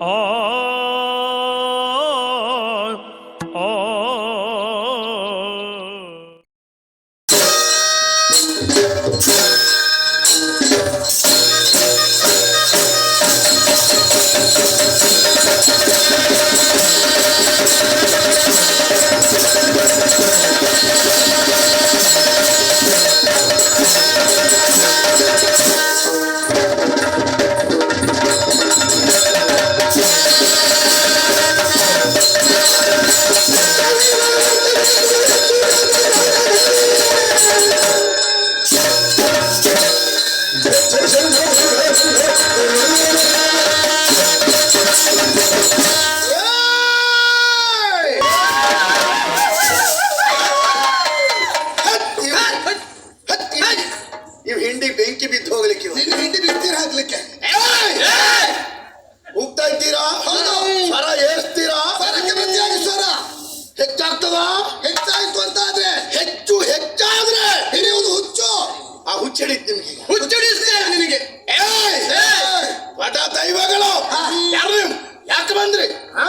ಆ ಬೆಂಕಿ ಬಿದ್ದು ಹೋಗ್ಲಿಕ್ಕೆ. ನಿನ್ನ ಹಿಂಡಿ ಬಿಡ್ತೀರ ಹಾಕ್ಲಿಕ್ಕೆ ಏಯ್! ಹೋಗ್ತಾ ಇದ್ದೀರಾ? ಹೌದು. ಸ್ವರ ಏರಿಸ್ತೀರಾ? ಸ್ವರಕ್ಕೆ ಪ್ರತಿಯಾಗಿ ಸ್ವರ. ಹೆಚ್ಚಾಗ್ತದ? ಹೆಚ್ಚಾಯ್ತು ಅಂತ ಆದ್ರೆ ಹೆಚ್ಚು ಹೆಚ್ಚಾದ್ರೆ? ಹಿಡಿಯುವುದು ಹುಚ್ಚು. ಆ ಹುಚ್ಚಿಡಿದ್ ನಿಮ್ಗೆ ಹುಚ್ಚಿಡಿಸ್ತೇನೆ ನಿನಗೆ. ಏಯ್! ಪಟ ದೈವಗಳು. ಯಾರು ನೀವು? ಯಾಕೆ ಬಂದ್ರಿ? ಆ,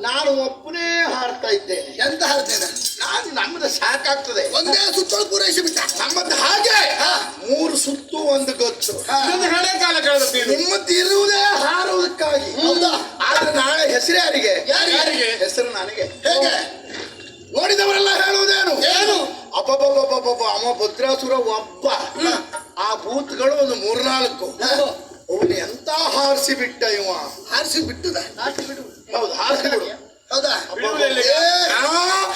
ನಾನು ಒಬ್ಬನೇ ಹಾಡ್ತಾ ಇದ್ದೇನೆ ಎಂತ ಹಾಡ್ತೇನೆ ನಾನು ನಮ್ಮದು ಸಾಕಾಗ್ತದೆ. ಒಂದೇ ಸುತ್ತಲು ಪೂರೈಸಿ ಬಿಟ್ಟ? ನಮ್ಮದು ಹಾಗೆ. ಮೂರು ಸುತ್ತು ಒಂದು ಗೊತ್ತು. ಇದೊಂದು ಹಳೆ ಕಾಲ ಕಳೆದ ನಿಮ್ಮದ್ದು ಇರುವುದೇ ಹಾರುವುದಕ್ಕಾಗಿ. ಹೌದಾ? ಆದ್ರೆ ನಾಳೆ ಹೆಸರೇ ಯಾರಿಗೆ? ಯಾರಿಗೆ? ಹೆಸರು ನನಗೆ. ಹೇಗೆ? ನೋಡಿದವರೆಲ್ಲ ಹೇಳುವುದೇನು? ಏನು? ಅಪ್ಪ ಅಮ್ಮ ಭದ್ರಾಸುರ ಒಬ್ಬ. ಆ ಬೂತ್ಗಳು ಒಂದು ಮೂರ್ನಾಲ್ಕು. ಅವನು ಎಂತ ಹಾರಿಸಿ ಬಿಟ್ಟ ಇವ? ಹಾರಿಸಿ ಬಿಟ್ಟದ? ಹೌದು ಹಾರಿಸಿ ಬಿಡು. ಹೌದಾ?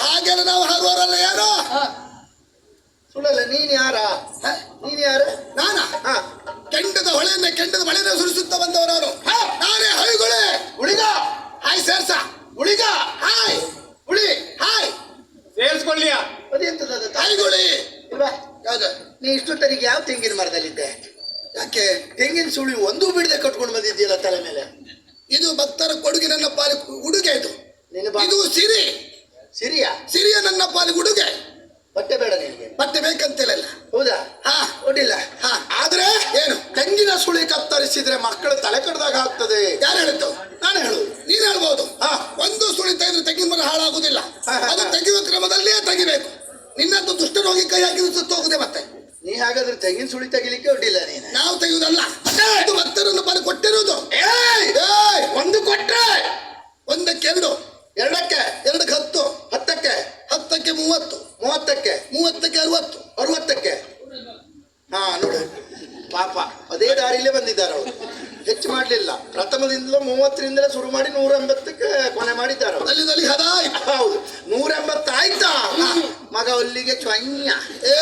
ಹಾಗೆಲ್ಲ ನಾವು ಹಾರುವವರಲ್ಲ ಯಾರು? ಸುಳ್ಳಲ್ಲ ನೀನ್ ಯಾರ? ಹ? ನೀನ್ ಯಾರ? ನಾನಾ? ಹಾ. ಕೆಂಡದ ಹೊಳೆಯನ್ನ ಕೆಂಡದ ಮಳೆಯನ್ನ ಸುರಿಸುತ್ತಾ ಬಂದವ ನಾನು ನಾನೇ ಹೈಗುಳೆ. ಉಳಿಗ ಹಾಯ್ ಸೇರ್ಸ. ಉಳಿಗ ಹಾಯ್. ಉಳಿ. ಹಾಯ್. ಸೇರ್ಸ್ಕೊಳ್ಳಿಯ. ಅದೇ ಎಂತದ ತಾಯಿಗುಳಿ ಇಲ್ವಾ? ಯಾವ್ದು? ನೀ ಇಷ್ಟು ತರಿಗೆ ಯಾವ ತೆಂಗಿನ ಮರದಲ್ಲಿದ್ದೆ? ಯಾಕೆ? ತೆಂಗಿನ ಸುಳಿ ಒಂದು ಬಿಡದೆ ಕಟ್ಕೊಂಡು ಬಂದಿದ್ದೀಯಲ್ಲ ತಲೆ ಮೇಲೆ? ಇದು ಭಕ್ತರ ಕೊಡುಗೆ ನನ್ನ ಪಾಲಿ ಉಡುಗೆ ಇದು. ಇದು ಸಿರಿ. ಸಿರಿಯಾ? ಸಿರಿಯ ನನ್ನ ಪಾಲಿಗೆ ಉಡುಗೆ. ಬಟ್ಟೆ ಬೇಡ ನಿನಗೆ. ಬಟ್ಟೆ ಬೇಕಂತಿಲ್ಲ ಹೌದಾ? ಹಾ. ಒಡ್ಡಿಲ್ಲ. ಹಾ. ಆದ್ರೆ ಏನು? ತೆಂಗಿನ ಸುಳಿ ಕತ್ತರಿಸಿದ್ರೆ ಮಕ್ಕಳು ತಲೆ ಕಡ್ದಾಗ ಆಗ್ತದೆ. ಯಾರು ಹೇಳಿದ್ದು? ನಾನು ಹೇಳು ನೀನ್ ಹೇಳ್ಬೋದು. ಹಾ. ಒಂದು ಸುಳಿ ತೆಗೆದ್ರೆ ತೆಂಗಿನ ಮರ ಹಾಳಾಗುದಿಲ್ಲ. ಅದು. ತೆಗೆಯುವ ಕ್ರಮದಲ್ಲೇ ತೆಗಿಬೇಕು. ನಿನ್ನ ದುಷ್ಟರೋಗಿ ಕೈ ಹಾಕಿದ್ರೆ ಸುತ್ತೋಗುದೆ ಮತ್ತೆ. ನೀ ಹಾಗಾದ್ರೆ ತೆಂಗಿನ ಸುಳಿ ತೆಗಿಲಿಕ್ಕೆ ಒಡ್ಡಿಲ್ಲ ನೀನು? ನಾವು ತೆಗೆಯುವುದಲ್ಲ. ಭಕ್ತರನ್ನು ಪಾಲಿ ಪ್ರಥಮದಿಂದಲೂ ಮೂವತ್ತರಿಂದಲೇ ಶುರು ಮಾಡಿ ನೂರ ಎಂಬತ್ತಕ್ಕೆ ಕೊನೆ ಮಾಡಿದ್ದಾರೆ ಅವರು. ಅಲ್ಲಿ ಅಲ್ಲಿ ಹದ. ಹೌದು ನೂರ ಎಂಬತ್ತಾಯ್ತಾ ಮಗ ಅಲ್ಲಿಗೆ ಚೊಯ್ಯ ಏ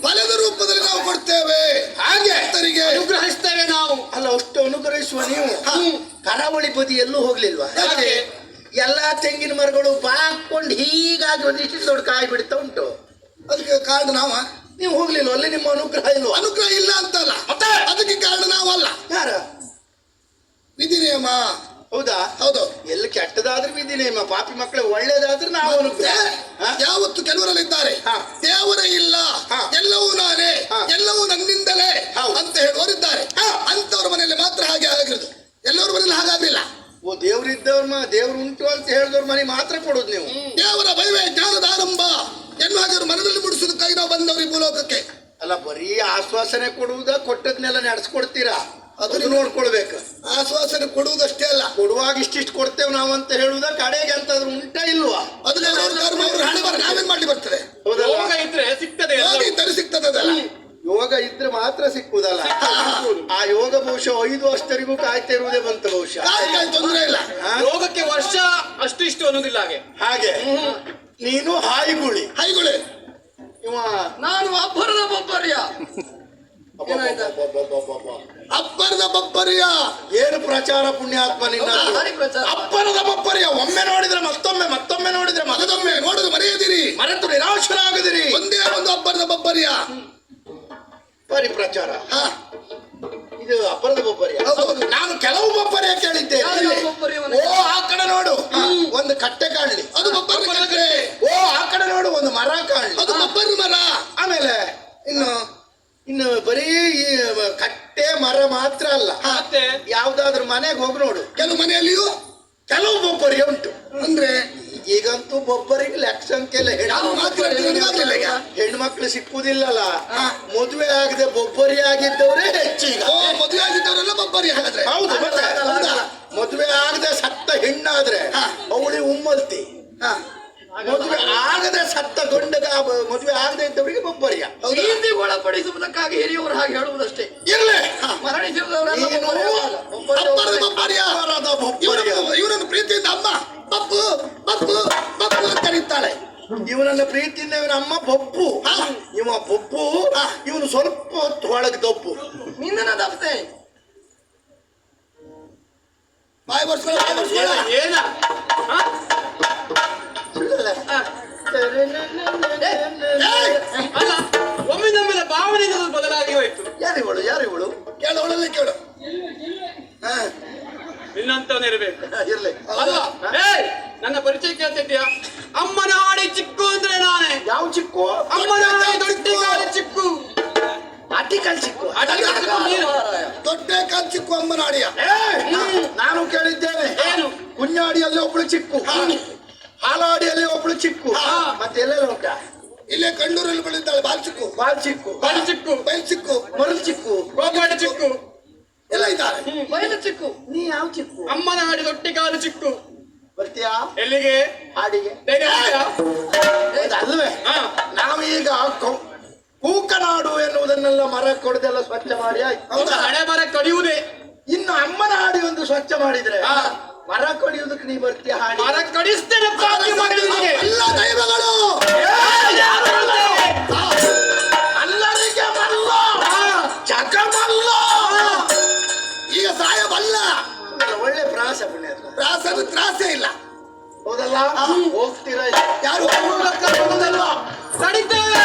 ಬಲದ ರೂಪದಲ್ಲಿ ನಾವು ಕೊಡ್ತೇವೆ. ಹಾಗೆ. ಭಕ್ತರಿಗೆ. ಅನುಗ್ರಹಿಸ್ತೇವೆ ನಾವು. ಅಲ್ಲ ಅಷ್ಟು ಅನುಗ್ರಹಿಸುವ ನೀವು. ಕರಾವಳಿ ಬದಿ ಎಲ್ಲೂ ಹೋಗ್ಲಿಲ್ವಾ? ಯಾಕೆ? ಎಲ್ಲಾ ತೆಂಗಿನ ಮರಗಳು ಬಾಕೊಂಡು ಹೀಗಾಗಿ ಒಂದಿಷ್ಟು ದೊಡ್ಡ ಕಾಯಿ ಬಿಡ್ತಾ ಉಂಟು. ಅದಕ್ಕೆ ಕಾರಣ ನಾವ? ನೀವು ಹೋಗ್ಲಿಲ್ವ? ಅಲ್ಲಿ ನಿಮ್ಮ ಅನುಗ್ರಹ ಇಲ್ವಾ? ಅನುಗ್ರಹ ಇಲ್ಲ ಅಂತಲ್ಲ. ಮತ್ತೆ? ಅದಕ್ಕೆ ಕಾರಣ ನಾವಲ್ಲ. ಯಾರ? ವಿಧಿ ನಿಯಮ ಹೌದಾ? ಹೌದು. ಎಲ್ಲ ಕೆಟ್ಟದಾದ್ರೆ ವಿಧಿ ನಿಯಮ ಪಾಪಿ ಮಕ್ಕಳು ಒಳ್ಳೇದಾದ್ರೂ ನಾವು ಅನುಗ್ರಹ ಹಾ? ಯಾವತ್ತು ಕೆಲವರಲ್ಲಿದ್ದಾರೆ? ಹಾ. ದೇವರೇ ಇಲ್ಲ. ಎಲ್ಲವೂ ನಾನೇ. ಹಾ. ಎಲ್ಲವೂ ನನ್ನಿಂದಲೇ ಅಂತ ಅಂತ ಹೇಳುವವರಿದ್ದಾರೆ ಅಂತವ್ರ ಮನೆಯಲ್ಲಿ ಮಾತ್ರ ಹಾಗೆ ಆಗಿರೋದು. ಎಲ್ಲರ ಮನೇಲಿ ಹಾಗಾಗಿಲ್ಲ ಓ ದೇವ್ರಿದ್ದವ್ರ ಮಾ ದೇವ್ರು ಉಂಟು ಅಂತ ಹೇಳಿದವ್ರ ಮನೆ ಮಾತ್ರ ಕೊಡೋದು ನೀವು. ದೇವರ ಭಯವೇ ಜ್ಞಾನದ ಆರಂಭ. ಎನ್ನುವ ಮನದಲ್ಲಿ ಮುಡಿಸೋದಕ್ಕಾಗಿ ನಾವು ಬಂದವ್ರಿ ಭೂಲೋಕಕ್ಕೆ. ಅಲ್ಲ ಬರೀ ಆಶ್ವಾಸನೆ ಕೊಡುವುದ ಕೊಟ್ಟದ್ನೆಲ್ಲ ನಡೆಸ್ಕೊಡ್ತೀರಾ? ಅದು ಅದು ನೋಡ್ಕೊಳ್ಬೇಕು. ಆಶ್ವಾಸನೆ ಕೊಡುವುದಷ್ಟೇ ಅಲ್ಲ. ಕೊಡುವಾಗ ಇಷ್ಟಿಷ್ಟು ಕೊಡ್ತೇವೆ ನಾವು ಅಂತ ಹೇಳುವುದ ಕಡೆಗೆ ಅಂತಾದ್ರೂ ಉಂಟಾ ಇಲ್ವಾ? ಅದನ್ನ ಅವ್ರ ಹಣೆ ಬರ ನಾವೇನ್ ಮಾಡ್ಲಿ ಬರ್ತದೆ? ಹೌದಲ್ಲ? ಯೋಗ ಇದ್ರೆ ಸಿಗ್ತದೆ ಎಲ್ಲ ಯೋಗ ಇದ್ದರೆ ಸಿಗ್ತದೆ ಅದೆಲ್ಲ. ಯೋಗ ಇದ್ರೆ ಮಾತ್ರ ಸಿಕ್ಕುದಲ್ಲ. ಆ ಯೋಗ ಬಹುಶಃ ಐದು ವರ್ಷರಿಗೂ ಕಾಯ್ತಾ ಇರುವುದೇ ಬಂತು ಬಹುಶಃ. ತೊಂದರೆ ಇಲ್ಲ? ಯೋಗಕ್ಕೆ ವರ್ಷ ಅಷ್ಟು ಇಷ್ಟು ಅನ್ನೋದಿಲ್ಲ ಹಾಗೆ. ಹಾಗೆ. ನೀನು ಹಾಯಿಗುಳಿ. ಹಾಯಿಗುಳಿ. ಇವ ನಾನು ಅಬ್ಬರದ? ಅಬ್ಬಬ್ಬಬ್ಬಬ್ಬಬ್ಬ. ಅಬ್ಬರದ ಬಬ್ಬರಿಯ ಏನು ಪ್ರಚಾರ ಪುಣ್ಯಾತ್ಮ ನಿನ್ನ. ಅಪ್ಪರದ ಬಪ್ಪರಿಯ ಒಮ್ಮೆ ನೋಡಿದ್ರೆ ಮತ್ತೊಮ್ಮೆ ಮತ್ತೊಮ್ಮೆ ನೋಡಿದ್ರೆ ಮಗದೊಮ್ಮೆ ನೋಡುದು ಮರೆಯದಿರಿ. ಮರೆತು ನಿರಾಶರಾಗದಿರಿ. ಒಂದೇ ಒಂದು ಅಬ್ಬರದ ಬಬ್ಬರಿಯ ಬರಿ ಪ್ರಚಾರ ಹಾ. ಇದು ಅಪ್ಪರದ ಬೊಬ್ಬರಿಯ ನಾನು ಕೆಲವು ಬೊಬ್ಬರಿಯ ಕೇಳಿದ್ದೆ ಓ ಆ ಕಡೆ ನೋಡು. ಒಂದು ಕಟ್ಟೆ ಕಾಣಲಿ. ಅದು ಬಬ್ಬರ ಓ ಆ ಕಡೆ ನೋಡು. ಒಂದು ಮರ ಕಾಣಲಿ. ಅದು ಬಬ್ಬರ ಮರ. ಆಮೇಲೆ ಇನ್ನು ಇನ್ನು ಬರೀ ಈ ಕಟ್ಟೆ ಮರ ಮಾತ್ರ ಅಲ್ಲ. ಮತ್ತೆ? ಯಾವ್ದಾದ್ರು ಮನೆಗೆ ಹೋಗಿ ನೋಡು. ಕೆಲವು ಮನೆಯಲ್ಲಿಯೂ ಕೆಲವು ಬೊಬ್ಬರಿಗೆ ಉಂಟು. ಅಂದ್ರೆ ಈಗಂತೂ ಬೊಬ್ಬರಿಗೆ ಲಕ್ಷ ಹೆಣ್ಮಕ್ಳು ಸಿಕ್ಕುದಿಲ್ಲಲ್ಲ. ಮದುವೆ ಆಗದೆ ಬೊಬ್ಬರಿ ಆಗಿದ್ದವರೇ ಹೆಚ್ಚು ಮದುವೆ ಆಗಿದ್ದವರೆಲ್ಲ ಬೊಬ್ಬರಿ ಹಾಗಾದ್ರೆ. ಹೌದು ಮದುವೆ ಆಗದೆ ಸತ್ತ ಹೆಣ್ಣಾದ್ರೆ. ಅವಳಿ ಉಮ್ಮಲ್ತಿ. ಹಾ. ಮದುವೆ ಆಗದೆ ಸತ್ತ ಗಂಡಗ ಮದುವೆ ಆಗದೆ ಇದ್ದವರಿಗೆ ಬೊಬ್ಬರಿಯ? ಪ್ರೀತಿಗೆ ಒಳಪಡಿಸುವುದಕ್ಕಾಗಿ ಹಿರಿಯವರು ಹಾಗೆ ಹೇಳುವುದಷ್ಟೇ. ಇರಲಿ. ಇವರನ್ನು ಪ್ರೀತಿಯಿಂದ ಅಮ್ಮ ಬಪ್ಪು ಬಪ್ಪು ಬಪ್ಪು ಅಂತ ಕರೀತಾಳೆ. ಇವನನ್ನ ಪ್ರೀತಿಯಿಂದ ಇವನ ಅಮ್ಮ ಬೊಬ್ಬು. ಹಾ. ಇವ ಬೊಬ್ಬು ಇವನು ಸ್ವಲ್ಪ ಹೊತ್ತು ಒಳಗೆ ದೊಬ್ಬು. ನಿನ್ನ ಬಾಯ್ ಬರ್ಸ್ಕೊಳ್ಳ ಬಾಯಿ ಬರ್ಸ್ಕೊಳ್ಳ ಏನ! ಅಲ್ಲ ಒಮ್ಮೆ ನಮ್ಮೆಲ್ಲ ಭಾವನೆ ಬದಲಾಗಿ ಹೋಯ್ತು ಯಾರಿವಳು ಯಾರಿವಳು? ಕೇಳವಳಲ್ಲಿ ಕೇಳು. ಹಾ. ನಿನ್ನಂತವನೇ ಇರ್ಬೇಕು ಇರ್ಲಿ. ಅಲ್ಲ ಏಯ್ ನನ್ನ ಪರಿಚಯ ಕೇಳ್ತಿದ್ಯಾ ಅಮ್ಮನ ಆಡಿ ಚಿಕ್ಕು ಅಂದ್ರೆ ನಾನೇ. ಯಾವ ಚಿಕ್ಕು? ಅಮ್ಮನ ಹಾಡಿ ದೊಡ್ಡ ಗಾಳಿ ಚಿಕ್ಕು. ಅಟಿಕಲ್ ಚಿಕ್ಕು. ಅಡಿಗೆ ಚಿಕ್ಕು ನೀನು. ದೊಡ್ಡ ಕಾಲ್ ಚಿಕ್ಕು ಅಮ್ಮನಾಡಿಯ ಏಯ್! ನಾನು. ಕೇಳಿದ್ದೇನೆ. ಏನು? ಕುഞ്ഞാಡಿಯಲ್ಲಿ ಒಬ್ಳು ಚಿಕ್ಕು. ಹಾಲಾಡಿಯಲ್ಲಿ ಒಬ್ಳು ಚಿಕ್ಕು. ಮತ್ತೆ ಎಲ್ಲೆಲ್ಲ ಉಂಟಾ? ಇಲ್ಲೇ ಕಣ್ಣೂರಲ್ಲಿ ಬೆಳೆದಿದ್ದಾಳೆ ಬಾಲ್ ಚಿಕ್ಕು. ಬಾಲ್ ಚಿಕ್ಕು. ಬಾಲ್ ಚಿಕ್ಕು. ಬೈಲ್ ಚಿಕ್ಕು. ಮರಳು ಚಿಕ್ಕು. ಗೋಪಾಡಿ ಚಿಕ್ಕು. ಎಲ್ಲ ಇದ್ದಾರೆ ಬಯಲು ಚಿಕ್ಕು. ನೀ ಯಾವ ಚಿಕ್ಕು? ಅಮ್ಮನ ಹಾಡಿ ದೊಡ್ಡ ಕಾಲು ಚಿಕ್ಕು. ಬರ್ತೀಯಾ? ಎಲ್ಲಿಗೆ? ಹಾಡಿಗೆ? ಅಲ್ವೇ. ನಾವೀಗ ಕೂಕನಾಡು ಎನ್ನುವುದನ್ನೆಲ್ಲ ಮರ ಕೊಡದೆಲ್ಲ ಸ್ವಚ್ಛ ಮಾಡಿ ಆಯ್ತು. ಹೌದಾ ಹಣೆ ಬರ ಕಡಿಯುವುದೇ ಇನ್ನು ಅಮ್ಮನ ಹಾಡಿ ಒಂದು ಸ್ವಚ್ಛ ಮಾಡಿದ್ರೆ. ಮರ ಕಡಿಯೋದಕ್ಕೆ ನೀ ಬರ್ತೀಯ ಹಾಡಿ? ಮರ ಕಡಿಸ್ತೇನೆ ಪ್ರಾರ್ಥನೆ ಮಾಡಿದವನಿಗೆ. ಎಲ್ಲ ದೈವಗಳು? ಅಲ್ಲರಿಗೆ ಮಲ್ಲ! ಜಗ ಮಲ್ಲ ಈಗ ಸಾಯಬಲ್ಲ! ಒಳ್ಳೆ ಪ್ರಾಸ ಪುಣ್ಯಾತ್ಮ ತ್ರಾಸೆ ತ್ರಾಸೇ ಇಲ್ಲ. ಹೌದಲ್ಲ? ಹೋಗ್ತೀರಾ ಯಾರು? ತಡಿತೇವೆ